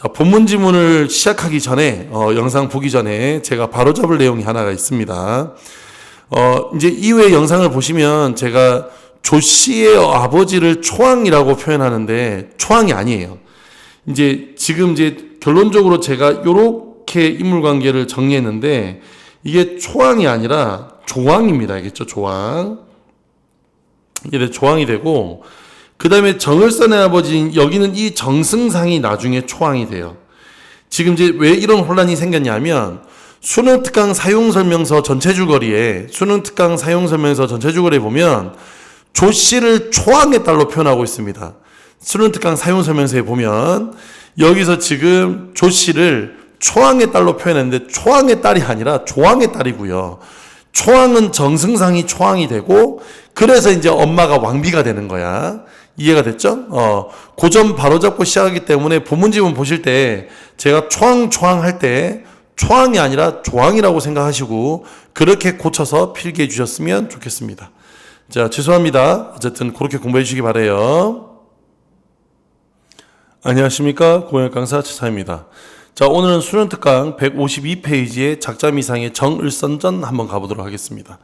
자, 본문 지문을 시작하기 전에, 어, 영상 보기 전에 제가 바로잡을 내용이 하나가 있습니다. 어, 이제 이후에 영상을 보시면 제가 조 씨의 아버지를 초항이라고 표현하는데 초항이 아니에요. 이제 지금 이제 결론적으로 제가 요렇게 인물 관계를 정리했는데 이게 초항이 아니라 조항입니다. 알겠죠? 조항. 이게 조항이 되고 그 다음에 정을선의 아버지인 여기는 이 정승상이 나중에 초항이 돼요. 지금 이제 왜 이런 혼란이 생겼냐면 수능 특강 사용 설명서 전체 줄거리에 수능 특강 사용 설명서 전체 줄거리에 보면 조 씨를 초항의 딸로 표현하고 있습니다. 수능 특강 사용 설명서에 보면 여기서 지금 조 씨를 초항의 딸로 표현했는데 초항의 딸이 아니라 조항의 딸이고요. 초항은 정승상이 초항이 되고 그래서 이제 엄마가 왕비가 되는 거야. 이해가 됐죠? 어, 고점 바로잡고 시작하기 때문에 본문지문 보실 때 제가 초항 초항 할 때 초항이 아니라 조항이라고 생각하시고 그렇게 고쳐서 필기해 주셨으면 좋겠습니다. 자, 죄송합니다. 어쨌든 그렇게 공부해 주시기 바래요. 안녕하십니까? 공역 강사 최사입니다. 자, 오늘은 수련 특강 152페이지의 작자 미상의 정을선전 한번 가보도록 하겠습니다.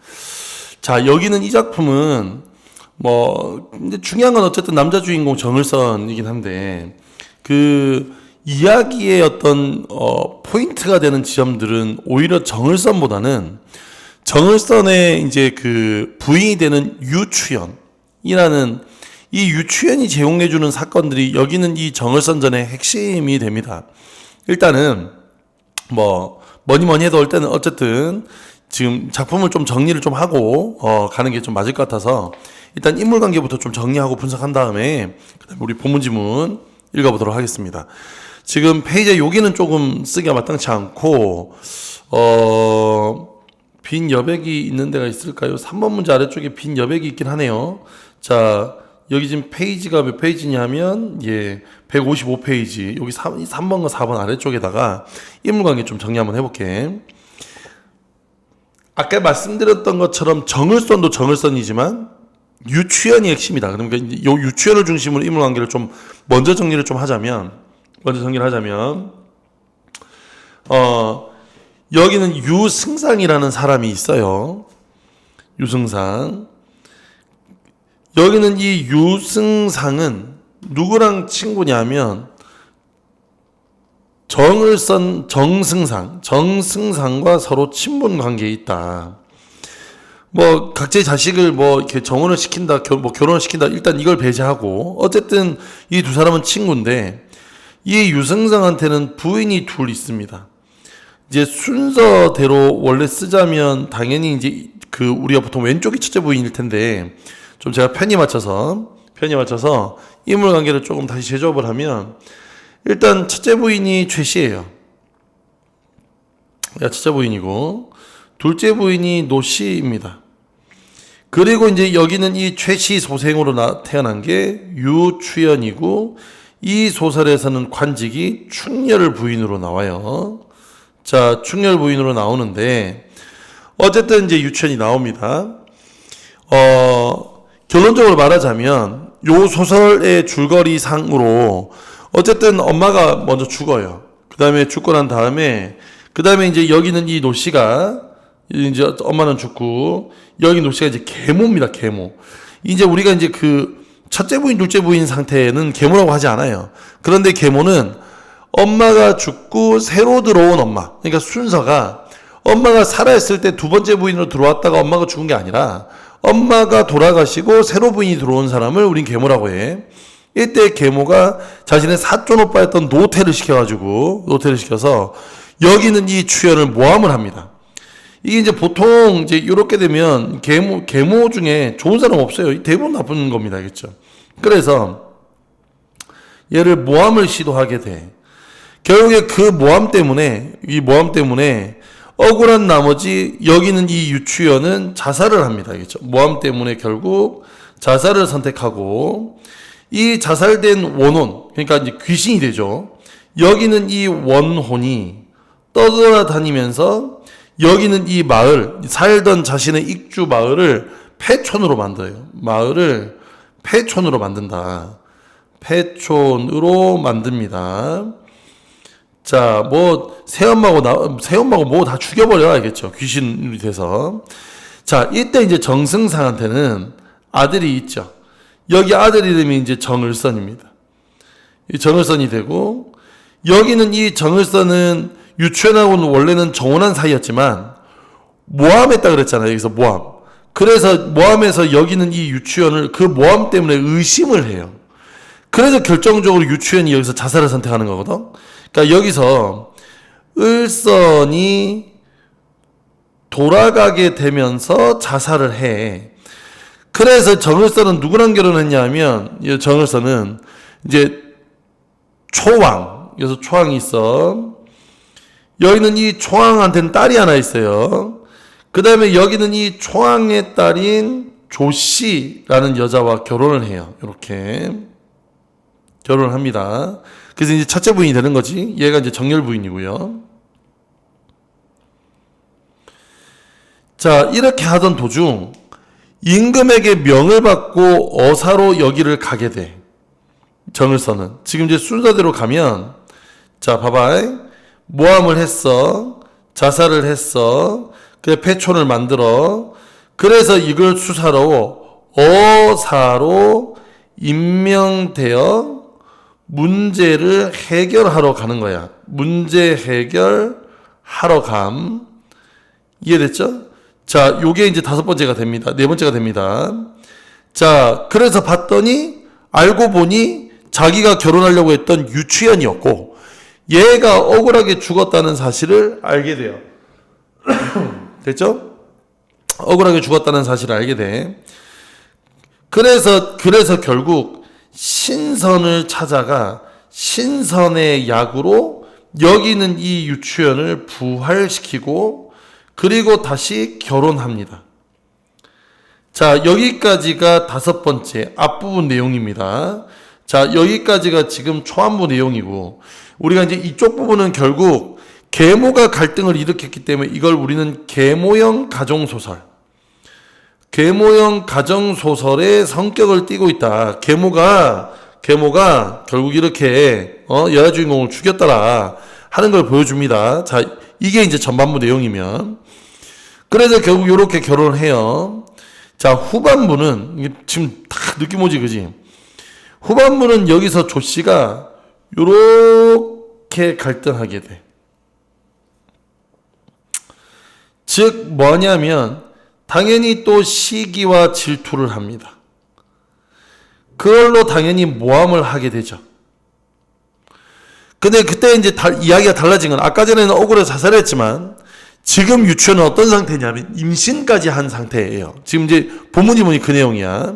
자, 여기는 이 작품은 뭐 근데 중요한 건 어쨌든 남자 주인공 정을선이긴 한데 그 이야기의 어떤 어 포인트가 되는 지점들은 오히려 정을선보다는 정을선의 이제 그 부인이 되는 유추연이라는 이 유추연이 제공해주는 사건들이 여기는 이 정을선 전의 핵심이 됩니다. 일단은 뭐 뭐니 뭐니 해도 올 때는 어쨌든 지금 작품을 좀 정리를 좀 하고 어 가는 게 좀 맞을 것 같아서 일단 인물 관계부터 좀 정리하고 분석한 다음에 그다음에 우리 본문 지문 읽어보도록 하겠습니다. 지금 페이지에 여기는 조금 쓰기가 마땅치 않고 어. 빈 여백이 있는 데가 있을까요? 3번 문제 아래쪽에 빈 여백이 있긴 하네요. 자, 여기 지금 페이지가 몇 페이지냐면, 예, 155페이지. 여기 3, 3번과 4번 아래쪽에다가 인물관계 좀 정리 한번 해볼게. 아까 말씀드렸던 것처럼 정을선도 정을선이지만, 유추연이 핵심이다. 그러니까 요 유추연을 중심으로 인물 관계를 좀 먼저 정리를 좀 하자면, 먼저 정리를 하자면, 어, 여기는 유승상이라는 사람이 있어요. 유승상. 여기는 이 유승상은 누구랑 친구냐면 정을선 정승상, 정승상과 서로 친분 관계에 있다. 뭐 각자의 자식을 뭐 이렇게 정혼을 시킨다, 결, 뭐 결혼을 시킨다. 일단 이걸 배제하고 어쨌든 이 두 사람은 친구인데 이 유승상한테는 부인이 둘 있습니다. 이제 순서대로 원래 쓰자면 당연히 이제 그 우리가 보통 왼쪽이 첫째 부인일 텐데 좀 제가 편히 맞춰서 편히 맞춰서 인물 관계를 조금 다시 제조업을 하면 일단 첫째 부인이 최 씨예요. 야 첫째 부인이고 둘째 부인이 노 씨입니다. 그리고 이제 여기는 이 최씨 소생으로 나, 태어난 게 유추연이고 이 소설에서는 관직이 충렬을 부인으로 나와요. 자, 충렬 부인으로 나오는데, 어쨌든 이제 유치원이 나옵니다. 어, 결론적으로 말하자면, 요 소설의 줄거리 상으로, 어쨌든 엄마가 먼저 죽어요. 그 다음에 죽고 난 다음에, 그 다음에 이제 여기는 이 노씨가, 이제 엄마는 죽고, 여기 노씨가 이제 계모입니다, 계모. 이제 우리가 이제 그, 첫째 부인, 둘째 부인 상태는 계모라고 하지 않아요. 그런데 계모는 엄마가 죽고 새로 들어온 엄마. 그러니까 순서가 엄마가 살아있을 때 두 번째 부인으로 들어왔다가 엄마가 죽은 게 아니라 엄마가 돌아가시고 새로 부인이 들어온 사람을 우린 계모라고 해. 이때 계모가 자신의 사촌 오빠였던 노태를 시켜가지고 노태를 시켜서 여기는 이 추연을 모함을 합니다. 이게 이제 보통 이제 이렇게 되면 계모 계모 중에 좋은 사람 없어요. 대부분 나쁜 겁니다, 알겠죠? 그래서 얘를 모함을 시도하게 돼. 결국에 그 모함 때문에 이 모함 때문에 억울한 나머지 여기는 이 유추연은 자살을 합니다. 알겠죠? 모함 때문에 결국 자살을 선택하고 이 자살된 원혼 그러니까 이제 귀신이 되죠. 여기는 이 원혼이 떠돌아다니면서 여기는 이 마을 살던 자신의 익주 마을을 폐촌으로 만들어요. 마을을 폐촌으로 만든다. 폐촌으로 만듭니다. 자, 뭐 새엄마고 나 새엄마고 뭐 다 죽여버려 알겠죠? 귀신이 돼서. 자, 이때 이제 정승상한테는 아들이 있죠. 여기 아들 이름이 이제 정을선입니다. 이 정을선이 되고 여기는 이 정을선은 유치원하고는 원래는 정혼한 사이였지만 모함했다 그랬잖아요. 여기서 모함. 그래서 모함에서 여기는 이 유치원을 그 모함 때문에 의심을 해요. 그래서 결정적으로 유치원이 여기서 자살을 선택하는 거거든. 그러니까 여기서 을선이 돌아가게 되면서 자살을 해. 그래서 정을선은 누구랑 결혼했냐면 이 정을선은 이제 초왕 여기서 초왕이 있어. 여기는 이 초왕한테는 딸이 하나 있어요. 그 다음에 여기는 이 초왕의 딸인 조씨라는 여자와 결혼을 해요. 이렇게 결혼을 합니다. 그래서 이제 첫째 부인이 되는 거지. 얘가 이제 정열 부인이고요. 자, 이렇게 하던 도중 임금에게 명을 받고 어사로 여기를 가게 돼. 정을선은. 지금 이제 순서대로 가면 자, 봐봐. 모함을 했어. 자살을 했어. 그래 패촌을 만들어. 그래서 이걸 수사로 어사로 임명되어 문제를 해결하러 가는 거야. 문제 해결하러 감. 이해됐죠? 자, 요게 이제 다섯 번째가 됩니다. 네 번째가 됩니다. 자, 그래서 봤더니 알고 보니 자기가 결혼하려고 했던 유치연이었고 얘가 억울하게 죽었다는 사실을 알게 돼요. 됐죠? 억울하게 죽었다는 사실을 알게 돼. 그래서 그래서 결국 신선을 찾아가 신선의 약으로 여기는 이 유치원을 부활시키고 그리고 다시 결혼합니다. 자, 여기까지가 다섯 번째 앞부분 내용입니다. 자, 여기까지가 지금 초안부 내용이고 우리가 이제 이쪽 부분은 결국 계모가 갈등을 일으켰기 때문에 이걸 우리는 계모형 가정소설 계모형 가정소설의 성격을 띠고 있다. 계모가 계모가 결국 이렇게 어, 여자 주인공을 죽였더라 하는 걸 보여줍니다. 자, 이게 이제 전반부 내용이면 그래서 결국 이렇게 결혼을 해요. 자, 후반부는 지금 다 느낌 오지 그지? 후반부는 여기서 조 씨가 요렇게 갈등하게 돼. 즉 뭐냐면 당연히 또 시기와 질투를 합니다. 그걸로 당연히 모함을 하게 되죠. 근데 그때 이제 다, 이야기가 달라진 건 아까 전에는 억울해 자살했지만 지금 유치원은 어떤 상태냐면 임신까지 한 상태예요. 지금 이제 본문이문이 그 내용이야.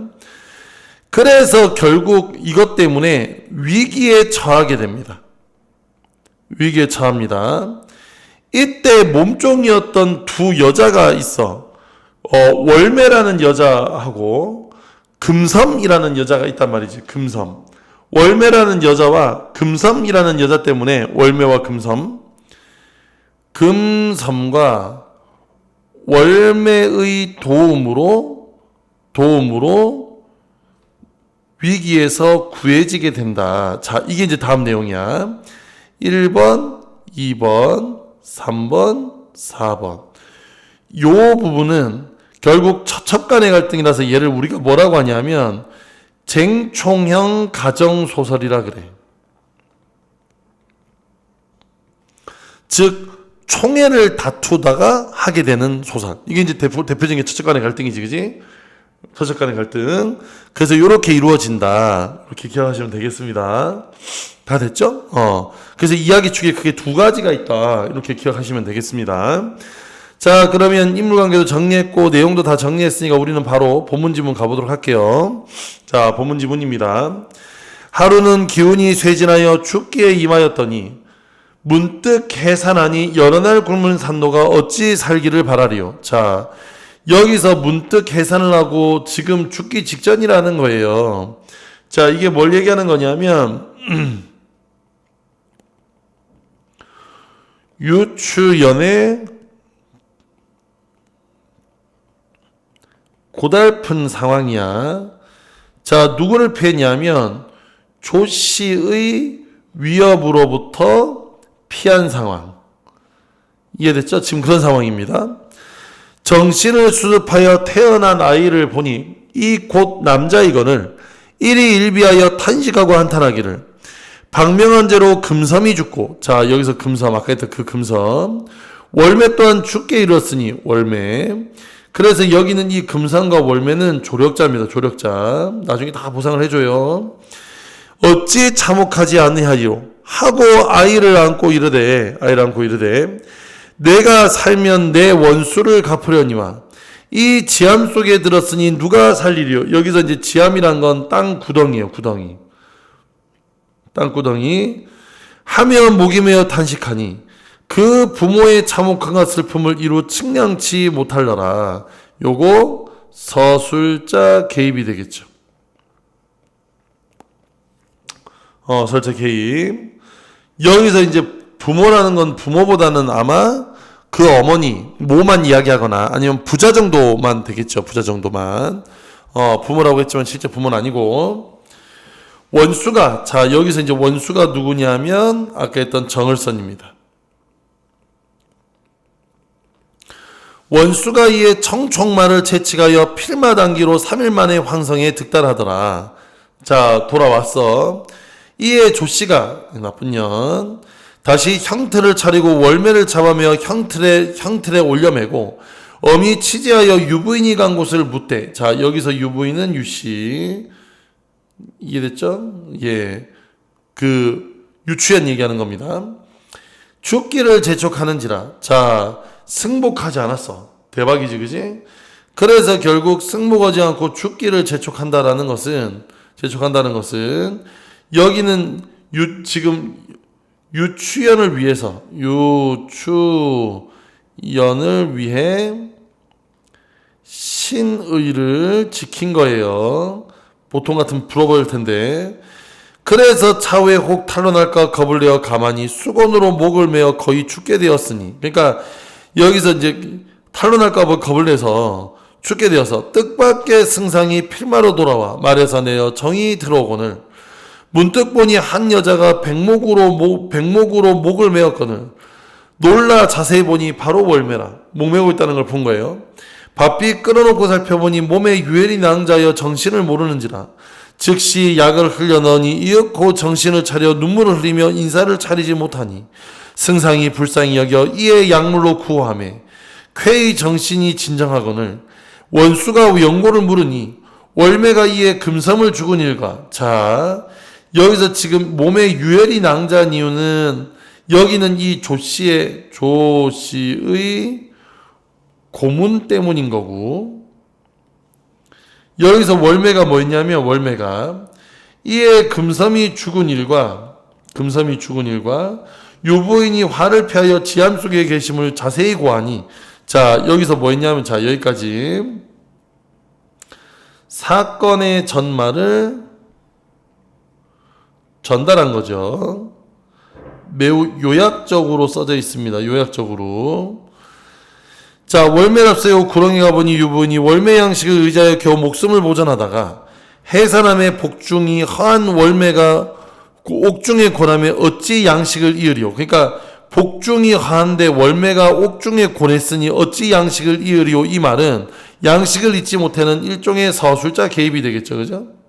그래서 결국 이것 때문에 위기에 처하게 됩니다. 위기에 처합니다. 이때 몸종이었던 두 여자가 있어. 어, 월매라는 여자하고 금섬이라는 여자가 있단 말이지. 금섬. 월매라는 여자와 금섬이라는 여자 때문에 월매와 금섬. 금섬과 월매의 도움으로 도움으로 위기에서 구해지게 된다. 자, 이게 이제 다음 내용이야. 1번, 2번, 3번, 4번. 요 부분은 결국 첩첩간의 갈등이라서 얘를 우리가 뭐라고 하냐면 쟁총형 가정소설이라 그래. 즉, 총애를 다투다가 하게 되는 소설. 이게 이제 대표, 대표적인 첩첩간의 갈등이지, 그지? 첩첩간의 갈등. 그래서 이렇게 이루어진다. 이렇게 기억하시면 되겠습니다. 다 됐죠? 어. 그래서 이야기 축에 크게 두 가지가 있다. 이렇게 기억하시면 되겠습니다. 자, 그러면 인물 관계도 정리했고 내용도 다 정리했으니까 우리는 바로 본문 지문 가보도록 할게요. 자, 본문 지문입니다. 하루는 기운이 쇠진하여 죽기에 임하였더니 문득 해산하니 여러 날 굶은 산노가 어찌 살기를 바라리요. 자, 여기서 문득 해산을 하고 지금 죽기 직전이라는 거예요. 자, 이게 뭘 얘기하는 거냐면 유추연의 고달픈 상황이야. 자, 누구를 패냐면 조 씨의 위협으로부터 피한 상황. 이해됐죠? 지금 그런 상황입니다. 정신을 수습하여 태어난 아이를 보니 이 곧 남자 이거늘 일이 일비하여 탄식하고 한탄하기를. 박명한 죄로 금섬이 죽고 자 여기서 금섬 아까 했던 그 금섬 월매 또한 죽게 이뤘으니 월매. 그래서 여기는 이 금산과 월매는 조력자입니다 조력자. 나중에 다 보상을 해줘요. 어찌 참혹하지 아니하리요? 하고 아이를 안고 이르되 아이를 안고 이르되 내가 살면 내 원수를 갚으려니와 이 지암 속에 들었으니 누가 살리리요 여기서 이제 지암이란 건 땅 구덩이에요 구덩이 땅 구덩이 하며 목이 메어 탄식하니 그 부모의 참혹함과 슬픔을 이루 측량치 못할러라. 요거 서술자 개입이 되겠죠. 어, 설자 개입. 여기서 이제 부모라는 건 부모보다는 아마 그 어머니 모만 이야기하거나 아니면 부자 정도만 되겠죠. 부자 정도만. 어, 부모라고 했지만 실제 부모는 아니고 원수가 자 여기서 이제 원수가 누구냐면 아까 했던 정을선입니다. 원수가 이에 청총말을 채찍하여 필마단기로 3일 만에 황성에 득달하더라. 자 돌아왔어. 이에 조씨가 나쁜 년 다시 형틀을 차리고 월매를 잡아며 형틀에 형틀에 올려매고 어미 취재하여 유부인이 간 곳을 묻되 자 여기서 유부인은 유씨 이해됐죠? 예. 그 유추연 얘기하는 겁니다. 죽기를 재촉하는지라. 자, 승복하지 않았어. 대박이지, 그지? 그래서 결국 승복하지 않고 죽기를 재촉한다라는 것은 재촉한다는 것은 여기는 유 지금 유추연을 위해서 유추연을 위해 신의를 지킨 거예요. 보통 같은 불어버릴 텐데 그래서 차후에 혹 탄로날까 겁을 내어 가만히 수건으로 목을 메어 거의 죽게 되었으니 그러니까 여기서 이제 탄로날까 봐 겁을 내서 죽게 되어서 뜻밖의 승상이 필마로 돌아와 말에서 내어 정이 들어오거늘 문득 보니 한 여자가 백목으로 목, 백목으로 목을 메었거늘. 놀라 자세히 보니 바로 월매라. 목매고 있다는 걸 본 거예요. 바삐 끌어놓고 살펴보니 몸에 유혈이 낭자여 정신을 모르는지라. 즉시 약을 흘려 넣으니 이윽고 정신을 차려 눈물을 흘리며 인사를 차리지 못하니 승상이 불쌍히 여겨 이에 약물로 구호하매 쾌의 정신이 진정하거늘. 원수가 영고를 물으니 월매가 이에 금섬을 죽은 일과 자 여기서 지금 몸에 유혈이 낭자한 이유는 여기는 이 조씨의 조씨의 고문 때문인 거고 여기서 월매가 뭐였냐면 월매가 이에 금섬이 죽은 일과 금섬이 죽은 일과 유부인이 화를 피하여 지암 속에 계심을 자세히 고하니 자 여기서 뭐였냐면 자 여기까지. 사건의 전말을 전달한 거죠. 매우 요약적으로 써져 있습니다. 요약적으로. 자, 월매랍세요 구렁이가 보니 유부인이 월매 양식을 의지하여 겨우 목숨을 보전하다가 해산함의 복중이 허한 월매가 옥중의 고남에 어찌 양식을 이으리오. 그러니까 복중이 허한데 월매가 옥중에 고냈으니 어찌 양식을 이으리오. 이 말은 양식을 잊지 못하는 일종의 서술자 개입이 되겠죠. 그죠?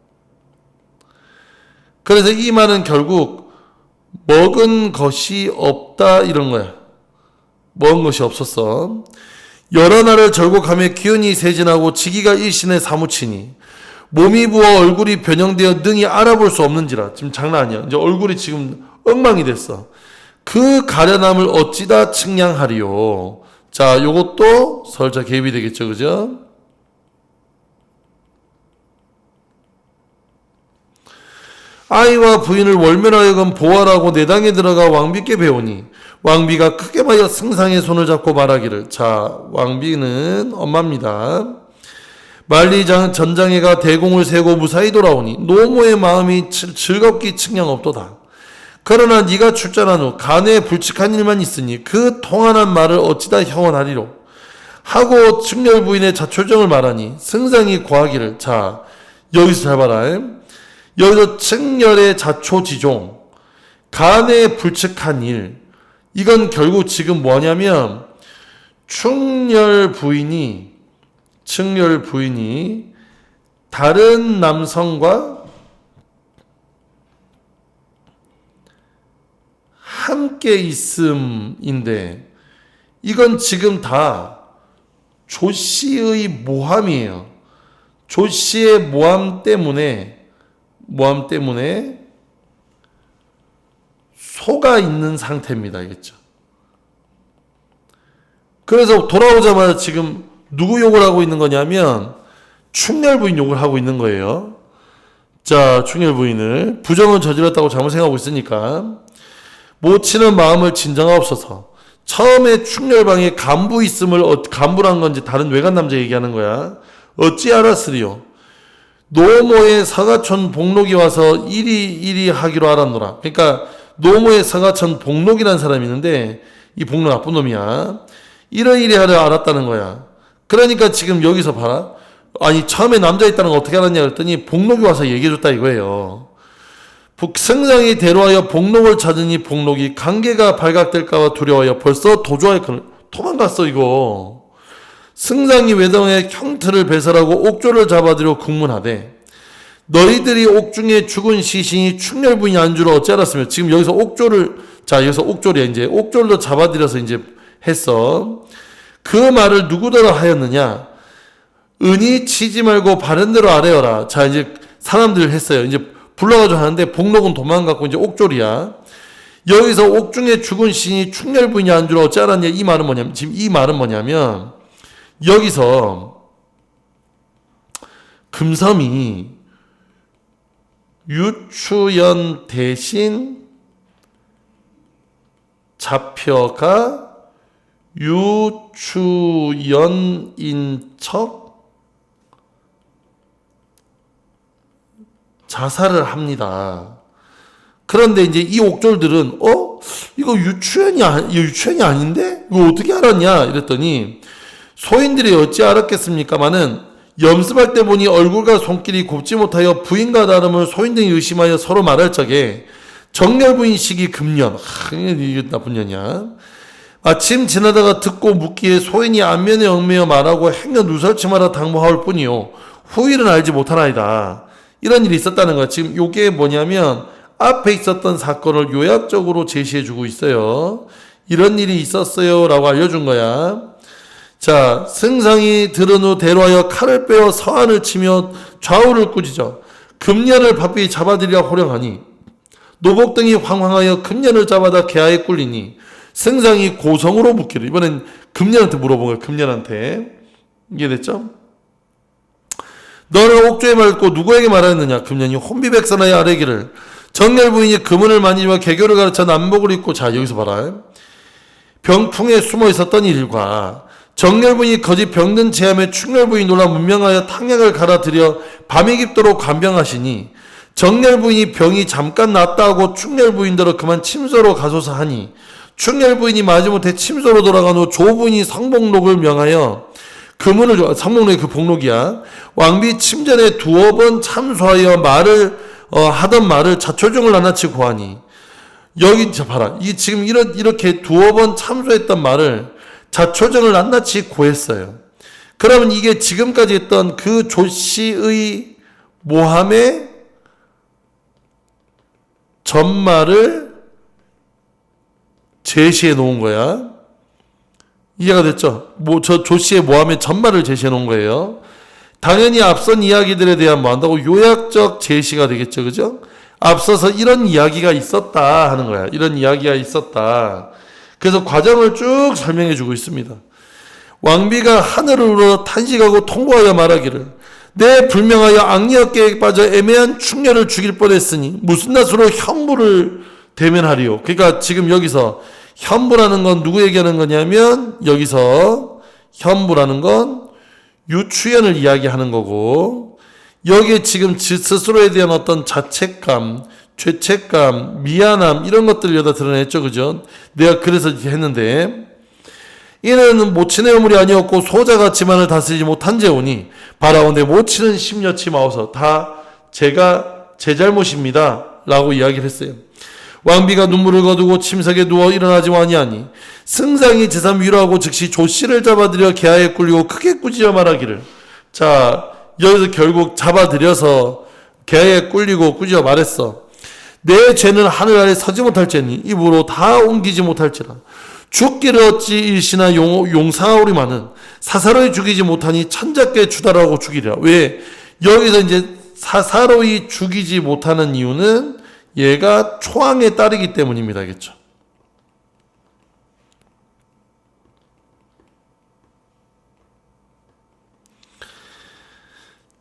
그래서 이 말은 결국 먹은 것이 없다 이런 거야. 먹은 것이 없었어. 여러 날을 절곡하며 기운이 세진하고 지기가 일신에 사무치니 몸이 부어 얼굴이 변형되어 능히 알아볼 수 없는지라 지금 장난 아니야. 이제 얼굴이 지금 엉망이 됐어. 그 가련함을 어찌다 측량하리요. 자, 요것도 설자 개입이 되겠죠, 그죠? 아이와 부인을 월면하여금 보아라고 내당에 들어가 왕비께 배우니 왕비가 크게 말여 승상의 손을 잡고 말하기를 자 왕비는 엄마입니다. 만리장 전장애가 대공을 세고 무사히 돌아오니 노모의 마음이 즐겁기 측량 없도다. 그러나 네가 출전한 후 간에 불측한 일만 있으니 그 통한한 말을 어찌다 형언하리로 하고 측렬 부인의 자초정을 말하니 승상이 고하기를 자 여기서 잘 봐라 여기서 측렬의 자초지종 간에 불측한 일 이건 결국 지금 뭐냐면 충렬 부인이 충렬 부인이 다른 남성과 함께 있음인데 이건 지금 다 조 씨의 모함이에요. 조 씨의 모함 때문에 모함 때문에 속아 있는 상태입니다. 알겠죠? 그래서 돌아오자마자 지금 누구 욕을 하고 있는 거냐면 충렬 부인 욕을 하고 있는 거예요. 자, 충렬 부인을 부정을 저질렀다고 잘못 생각하고 있으니까 모치는 마음을 진정하옵소서. 처음에 충렬방에 간부 있음을 어, 간부란 건지 다른 외간 남자 얘기하는 거야. 어찌 알았으리요? 노모의 사가촌 복록이 와서 이리 이리 하기로 알았노라. 그러니까 노모의 사가촌 복록이라는 사람이 있는데 이 복록 나쁜 놈이야. 이러이리 하려 알았다는 거야. 그러니까 지금 여기서 봐라. 아니 처음에 남자 있다는 거 어떻게 알았냐 그랬더니 복록이 와서 얘기해줬다 이거예요. 북승장이 대로하여 복록을 찾으니 복록이 관계가 발각될까봐 두려워하여 벌써 도주하여 도망갔어 이거. 승장이 외동의 형틀을 배설하고 옥조를 잡아들여 국문하되 너희들이 옥중에 죽은 시신이 충렬분이 안 줄을 어찌 알았으며 지금 여기서 옥조를 자 여기서 옥조리야 이제 옥조를 잡아들여서 이제 했어. 그 말을 누구더러 하였느냐? 은이 치지 말고 바른 대로 아래어라. 자 이제 사람들 했어요. 이제 불러가지고 하는데 복록은 도망갔고 이제 옥졸이야. 여기서 옥중에 죽은 신이 충렬분이 안 줄어 어찌 알았냐? 이 말은 뭐냐면 지금 이 말은 뭐냐면 여기서 금섬이 유추연 대신 잡혀가 유추연인 척 자살을 합니다. 그런데 이제 이 옥졸들은 어? 이거 유추현이 아니 유추현이 아닌데? 이거 어떻게 알았냐? 이랬더니 소인들이 어찌 알았겠습니까마는 염습할 때 보니 얼굴과 손길이 곱지 못하여 부인과 다름을 소인들이 의심하여 서로 말할 적에 정렬 부인 시기 금년 하, 이게 나쁜 년이야. 아침 지나다가 듣고 묻기에 소인이 안면에 얽매여 말하고 행여 누설침하라 당부하올 뿐이요 후일은 알지 못하나이다. 이런 일이 있었다는 거야. 지금 요게 뭐냐면 앞에 있었던 사건을 요약적으로 제시해 주고 있어요. 이런 일이 있었어요. 라고 알려준 거야. 자, 승상이 들은 후 대로하여 칼을 빼어 서안을 치며 좌우를 꾸짖어 금년을 바삐 잡아들이려 호령하니 노복 등이 황황하여 금년을 잡아다 개하에 꿀리니 승상이 고성으로 묻기를 이번엔 금년한테 물어본 거야. 금년한테 이해됐죠? 너는 옥조에 말고 누구에게 말하였느냐? 금년이 혼비백선하여 아뢰기를 정렬 부인이 금은을 만지며 개교를 가르쳐 남복을 입고 자 여기서 봐라 병풍에 숨어 있었던 일과 부인이 거짓 병든 제함에 충렬 부인 놀라 문명하여 탕약을 갈아들여 밤이 깊도록 간병하시니 정렬 부인이 병이 잠깐 낫다 하고 충렬 부인대로 그만 침소로 가소서 하니 충렬 부인이 마지못해 침소로 돌아간 후 조부인이 성복록을 명하여 금은을 줘. 삼목록의 그 복록이야. 왕비 침전에 두어 번 참소하여 말을 어, 하던 말을 자초중을 나나치 고하니 여기 자 봐라. 이 지금 이렇게 두어 번 참소했던 말을 자초정을 낱낱이 고했어요. 그러면 이게 지금까지 했던 그 조씨의 모함의 전말을 제시해 놓은 거야. 이해가 됐죠? 뭐, 저 조씨의 모함의 전말을 제시해 놓은 거예요. 당연히 앞선 이야기들에 대한 뭐 한다고 요약적 제시가 되겠죠. 그죠? 앞서서 이런 이야기가 있었다 하는 거야. 이런 이야기가 있었다. 그래서 과정을 쭉 설명해 주고 있습니다. 왕비가 하늘을 우러 탄식하고 통보하여 말하기를 내 불명하여 악리역 계획 빠져 애매한 충렬을 죽일 뻔했으니 무슨 낯으로 현무를 대면하리요. 그러니까 지금 여기서 현부라는 건 누구 얘기하는 거냐면 여기서 현부라는 건 유추연을 이야기하는 거고 여기에 지금 스스로에 대한 어떤 자책감, 죄책감, 미안함 이런 것들을 여기다 드러냈죠. 그죠? 내가 그래서 했는데 이는 모친의 우물이 아니었고 소자가 지만을 다스리지 못한 재오니 바라온데 모친은 심려치 마오서 다 제가 제 잘못입니다. 라고 이야기를 했어요. 왕비가 눈물을 거두고 침석에 누워 일어나지 아니하니 승상이 제삼 위로하고 즉시 조씨를 잡아들여 개하에 꿀리고 크게 꾸짖어 말하기를 자 여기서 결국 잡아들여서 개하에 꿀리고 꾸짖어 말했어 내 죄는 하늘 아래 서지 못할 죄니 입으로 다 옮기지 못할지라. 죽기를 어찌 일시나 용, 용상하오리마는 사사로이 죽이지 못하니 천작게 주다라고 죽이리라. 왜? 여기서 이제 사사로이 죽이지 못하는 이유는 얘가 초항의 딸이기 때문입니다. 겠죠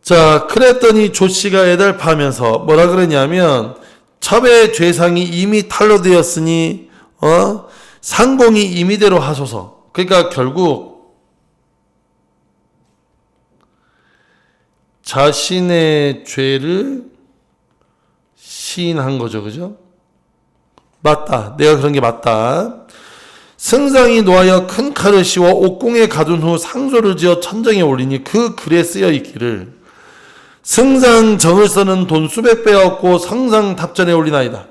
자, 그랬더니 조씨가 애달파면서 뭐라 그러냐면 첩의 죄상이 이미 탄로되었으니 어? 상공이 임의대로 하소서. 그러니까 결국 자신의 죄를 시인한 거죠. 그죠? 맞다. 내가 그런 게 맞다. 승상이 노하여 큰 칼을 씌워 옥궁에 가둔 후 상소를 지어 천정에 올리니 그 글에 쓰여 있기를 승상 정을 써는 돈 수백 배 얻고 성상 탑전에 올리나이다.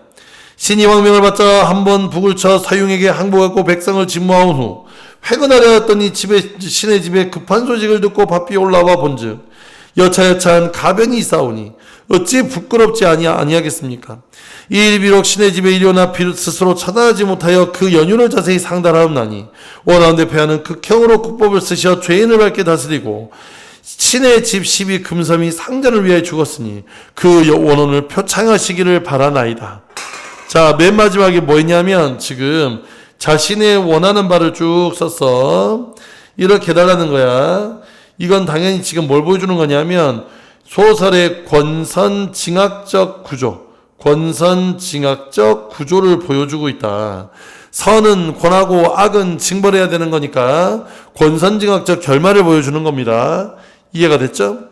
신이 왕명을 받자 한 번 북을 쳐 사용에게 항복했고 백성을 진모하온 후 회근하려 했더니 집에 신의 집에 급한 소식을 듣고 바삐 올라와 본즉 여차여차한 가변이 있사오니 어찌 부끄럽지 아니, 아니하겠습니까? 이 일 비록 신의 집에 일어나 스스로 처단하지 못하여 그 연유를 자세히 상달하옵나니 원하운데 폐하는 극형으로 국법을 쓰셔 죄인을 밝게 다스리고 신의 집12 금섬이 상전을 위하여 죽었으니 그 원혼을 표창하시기를 바라나이다. 자, 맨 마지막에 뭐였냐면 지금 자신의 원하는 바를 쭉 썼어. 이렇게 해달라는 거야. 이건 당연히 지금 뭘 보여주는 거냐면 소설의 권선징악적 구조, 권선징악적 구조를 보여주고 있다. 선은 권하고 악은 징벌해야 되는 거니까 권선징악적 결말을 보여주는 겁니다. 이해가 됐죠?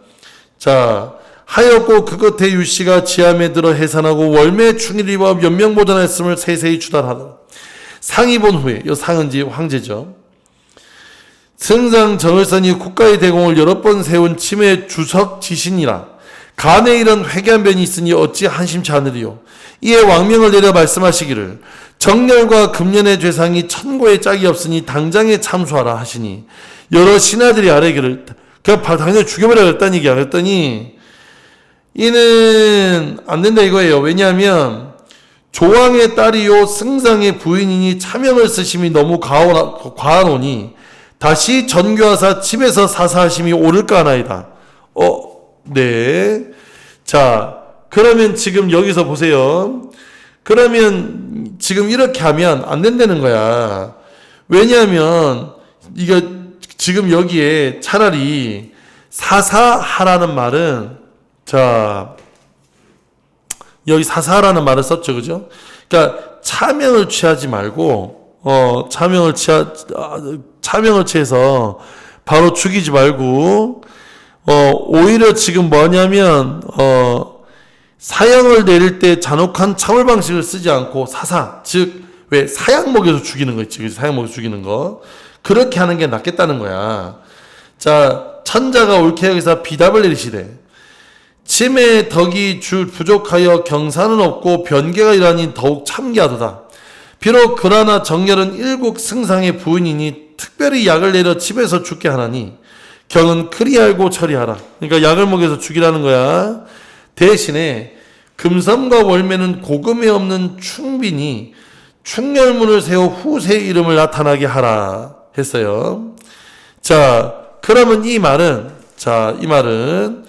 자, 하였고 그 끝에 유씨가 지함에 들어 해산하고 월매 충일 입어 연명보전했음을 세세히 추달하다. 상이 본 후에, 이 상은 지 황제죠. 승상 정을선이 국가의 대공을 여러 번 세운 침의 주석 지신이라 간에 이런 회개한 변이 있으니 어찌 한심치 않으리요. 이에 왕명을 내려 말씀하시기를 정렬과 금년의 죄상이 천고의 짝이 없으니 당장에 참수하라 하시니 여러 신하들이 아래기를 그냥 당연히 죽여버려야겠다는 얘기야. 그랬더니 이는 안 된다 이거예요. 왜냐하면 조왕의 딸이요 승상의 부인이니 차명을 쓰심이 너무 과하노니 다시 전교하사 집에서 사사하심이 옳을까 하나이다. 어, 네. 자, 그러면 지금 여기서 보세요. 그러면 지금 이렇게 하면 안 된다는 거야. 왜냐하면 이거 지금 여기에 차라리 사사하라는 말은 자 여기 사사라는 말을 썼죠, 그죠? 그러니까 차명을 취하지 말고 어 차명을 취하 차명을 취해서 바로 죽이지 말고 어 오히려 지금 뭐냐면 어 사형을 내릴 때 잔혹한 처벌 방식을 쓰지 않고 사사 즉 왜 사약 먹여서 죽이는 거 있지, 사약 먹여서 죽이는 거 그렇게 하는 게 낫겠다는 거야. 자 천자가 옳게 여기서 비답을 내리시되 침의 덕이 줄 부족하여 경사는 없고 변개가 일하니 더욱 참기하도다. 비록 그러나 정렬은 일국 승상의 부인이니 특별히 약을 내려 집에서 죽게 하나니 경은 그리 알고 처리하라. 그러니까 약을 먹여서 죽이라는 거야. 대신에 금섬과 월매는 고금에 없는 충빈이 충렬문을 세워 후세 이름을 나타나게 하라 했어요. 자, 그러면 이 말은 자, 이 말은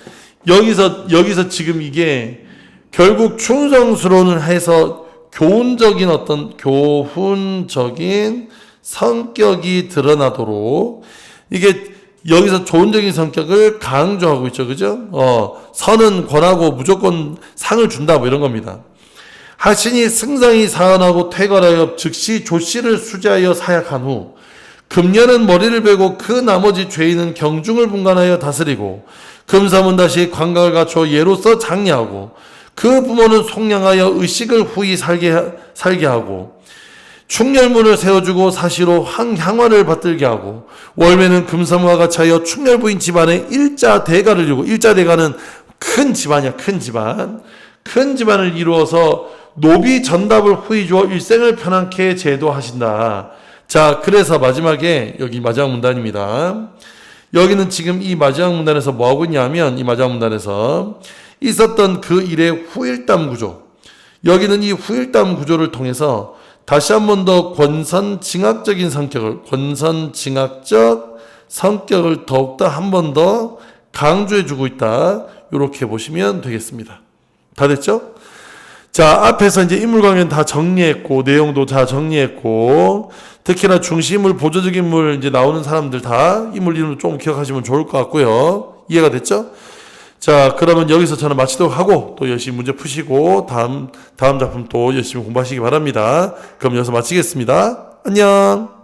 여기서 여기서 지금 이게 결국 충성스러운 해서 교훈적인 어떤 교훈적인 성격이 드러나도록 이게 여기서 조언적인 성격을 강조하고 있죠. 그죠? 어, 선은 권하고 무조건 상을 준다 뭐 이런 겁니다. 하신이 승상이 사언하고 퇴거하여 즉시 조씨를 수재하여 사약한 후 금년은 머리를 베고 그 나머지 죄인은 경중을 분간하여 다스리고 금삼은 다시 관광을 갖춰 예로서 장려하고 그 부모는 속량하여 의식을 후히 살게, 살게 하고 충렬문을 세워주고 사시로 항향화를 받들게 하고 월매는 금삼과 같이 하여 충렬부인 집안에 일자 대가를 주고 일자 대가는 큰 집안이야 큰 집안 큰 집안을 이루어서 노비 전답을 후이 주어 일생을 편안케 제도하신다. 자, 그래서 마지막에 여기 마지막 문단입니다. 여기는 지금 이 마지막 문단에서 뭐 하고 있냐면 이 마지막 문단에서 있었던 그 일의 후일담 구조. 여기는 이 후일담 구조를 통해서 다시 한 번 더 권선징악적인 성격을 권선징악적 성격을 더욱더 한 번 더 강조해 주고 있다. 이렇게 보시면 되겠습니다. 다 됐죠? 자, 앞에서 이제 인물 관계는 다 정리했고, 내용도 다 정리했고, 특히나 중심물, 보조적 인 물 이제 나오는 사람들 다 인물 이름 좀 기억하시면 좋을 것 같고요. 이해가 됐죠? 자, 그러면 여기서 저는 마치도록 하고, 또 열심히 문제 푸시고, 다음, 다음 작품 또 열심히 공부하시기 바랍니다. 그럼 여기서 마치겠습니다. 안녕!